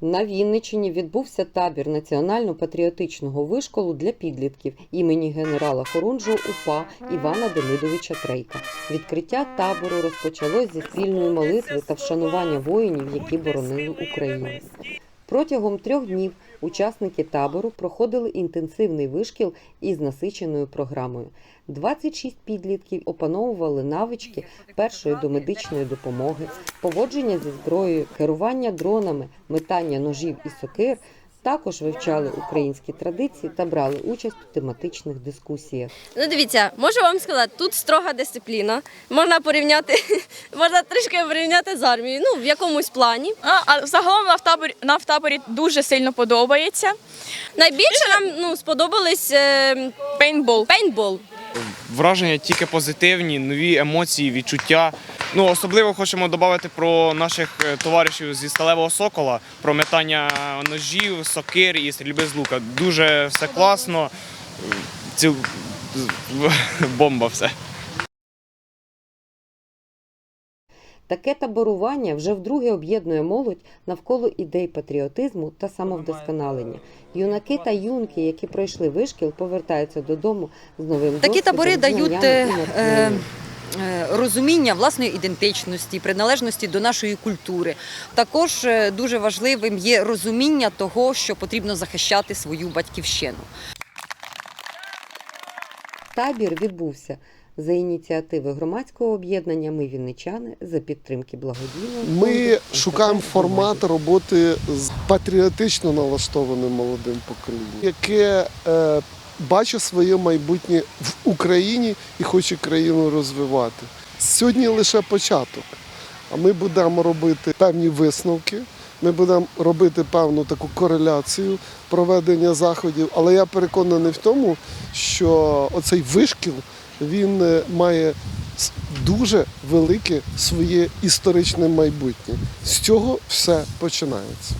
На Вінниччині відбувся табір національно-патріотичного вишколу для підлітків імені генерала Хорунжого УПА Івана Демидовича Трейка. Відкриття табору розпочалось зі спільної молитви та вшанування воїнів, які боронили Україну. Протягом трьох днів учасники табору проходили інтенсивний вишкіл із насиченою програмою. 26 підлітків опановували навички першої домедичної допомоги, поводження зі зброєю, керування дронами, метання ножів і сокир. Також вивчали українські традиції та брали участь у тематичних дискусіях. Ну, дивіться, можу вам сказати, тут строга дисципліна. Можна порівняти, можна трішки порівняти з армією. Ну, в якомусь плані. А, а загалом нам в таборі, нам в таборі дуже сильно подобається. Найбільше нам ну, сподобались е, Пейнтбол. пейнтбол. враження тільки позитивні, нові емоції, відчуття. Ну особливо хочемо додати про наших е, товаришів зі сталевого сокола, про метання ножів, сокир і стрільби з лука. Дуже все класно. Ціл... Бомба все. Таке таборування вже вдруге об'єднує молодь навколо ідей патріотизму та самовдосконалення. Юнаки та юнки, які пройшли вишкіл, повертаються додому з новим Такі табори дають е, е, розуміння власної ідентичності, приналежності до нашої культури. Також е, дуже важливим є розуміння того, що потрібно захищати свою батьківщину. Табір відбувся за ініціативи громадського об'єднання Ми Вінничани за підтримки благодійного Ми фонду шукаємо формат роботи з патріотично налаштованим молодим поколінням, яке бачить своє майбутнє в Україні і хоче країну розвивати. Сьогодні лише початок. А ми будемо робити певні висновки. Ми будемо робити певну таку кореляцію проведення заходів. Але я переконаний в тому, що оцей вишкіл він е, має дуже велике своє історичне майбутнє. З цього все починається.